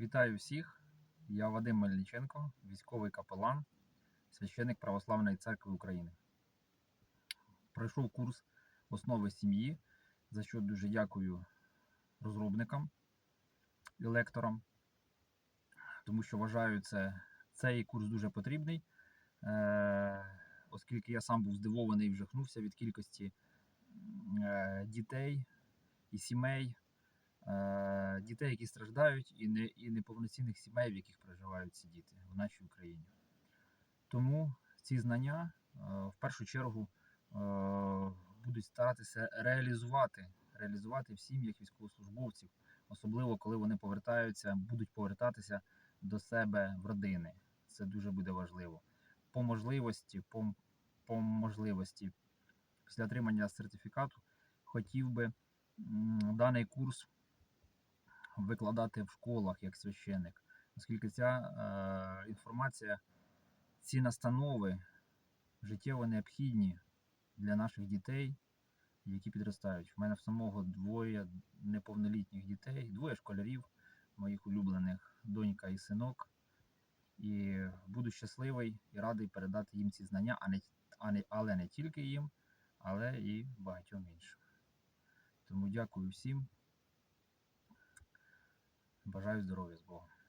Вітаю всіх! Я Вадим Мельниченко, військовий капелан, священник Православної церкви України. Пройшов курс основи сім'ї, за що дуже дякую розробникам і лекторам, тому що вважаю це, цей курс дуже потрібний, е, оскільки я сам був здивований і вжахнувся від кількості е, дітей і сімей, дітей, які страждають, і, не, і неповноцінних сімей, в яких проживають ці діти в нашій Україні. Тому ці знання е, в першу чергу е, будуть старатися реалізувати, реалізувати в сім'ях військовослужбовців, особливо коли вони повертаються, будуть повертатися до себе в родини. Це дуже буде важливо. По можливості, по, по можливості, після отримання сертифікату хотів би даний курс викладати в школах як священник, оскільки ця е, інформація, ці настанови життєво необхідні для наших дітей, які підростають. У мене в самого двоє неповнолітніх дітей, двоє школярів, моїх улюблених донька і синок. І буду щасливий і радий передати їм ці знання, а не, а не, але не тільки їм, але і багатьом іншим. Тому дякую всім. Бажаю здоров'я з Богом.